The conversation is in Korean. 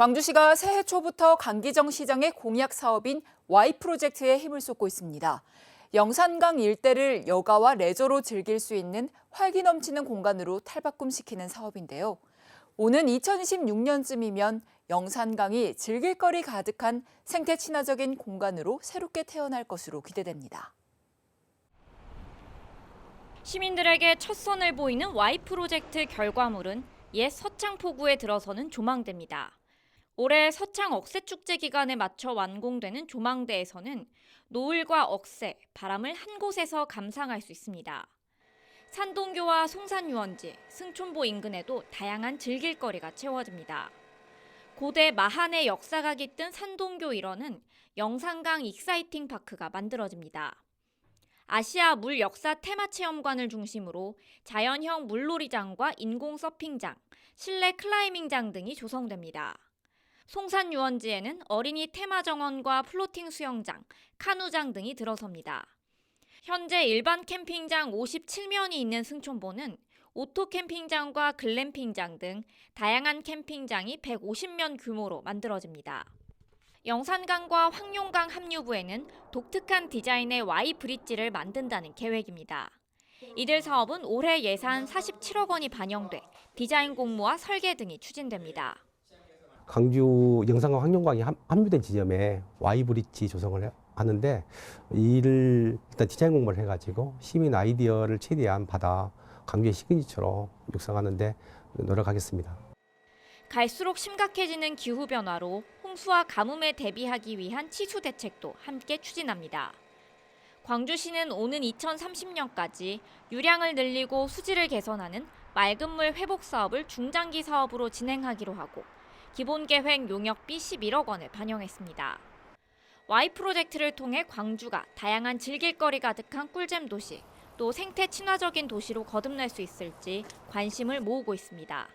광주시가 새해 초부터 강기정 시장의 공약 사업인 Y 프로젝트에 힘을 쏟고 있습니다. 영산강 일대를 여가와 레저로 즐길 수 있는 활기 넘치는 공간으로 탈바꿈시키는 사업인데요. 오는 2026년쯤이면 영산강이 즐길거리 가득한 생태 친화적인 공간으로 새롭게 태어날 것으로 기대됩니다. 시민들에게 첫 선을 보이는 Y 프로젝트 결과물은 옛 서창포구에 들어서는 조망대입니다. 올해 서창 억새 축제 기간에 맞춰 완공되는 조망대에서는 노을과 억새, 바람을 한 곳에서 감상할 수 있습니다. 산동교와 송산유원지, 승촌보 인근에도 다양한 즐길거리가 채워집니다. 고대 마한의 역사가 깃든 산동교 일원은 영산강 익사이팅 파크가 만들어집니다. 아시아 물 역사 테마 체험관을 중심으로 자연형 물놀이장과 인공 서핑장, 실내 클라이밍장 등이 조성됩니다. 송산 유원지에는 어린이 테마 정원과 플로팅 수영장, 카누장 등이 들어섭니다. 현재 일반 캠핑장 57면이 있는 승촌보는 오토 캠핑장과 글램핑장 등 다양한 캠핑장이 150면 규모로 만들어집니다. 영산강과 황룡강 합류부에는 독특한 디자인의 Y 브릿지를 만든다는 계획입니다. 이들 사업은 올해 예산 47억 원이 반영돼 디자인 공모와 설계 등이 추진됩니다. 영산강 황룡강이 함- 합류된 지점에 브릿지 조성을 해- 하는데 이를 일단 디자인 공부를 해가지고 시민 아이디어를 최대한 받아 강주의 시그니처로 육성하는데 노력하겠습니다. 갈수록 심각해지는 기후 변화로 홍수와 가뭄에 대비하기 위한 치수 대책도 함께 추진합니다. 광주시는 오는 2030년까지 유량을 늘리고 수질을 개선하는 맑은 물 회복 사업을 중장기 사업으로 진행하기로 하고 기본 계획 용역비 11억 원을 반영했습니다. Y 프로젝트를 통해 광주가 다양한 즐길거리 가득한 꿀잼 도시, 또 생태 친화적인 도시로 거듭날 수 있을지 관심을 모으고 있습니다.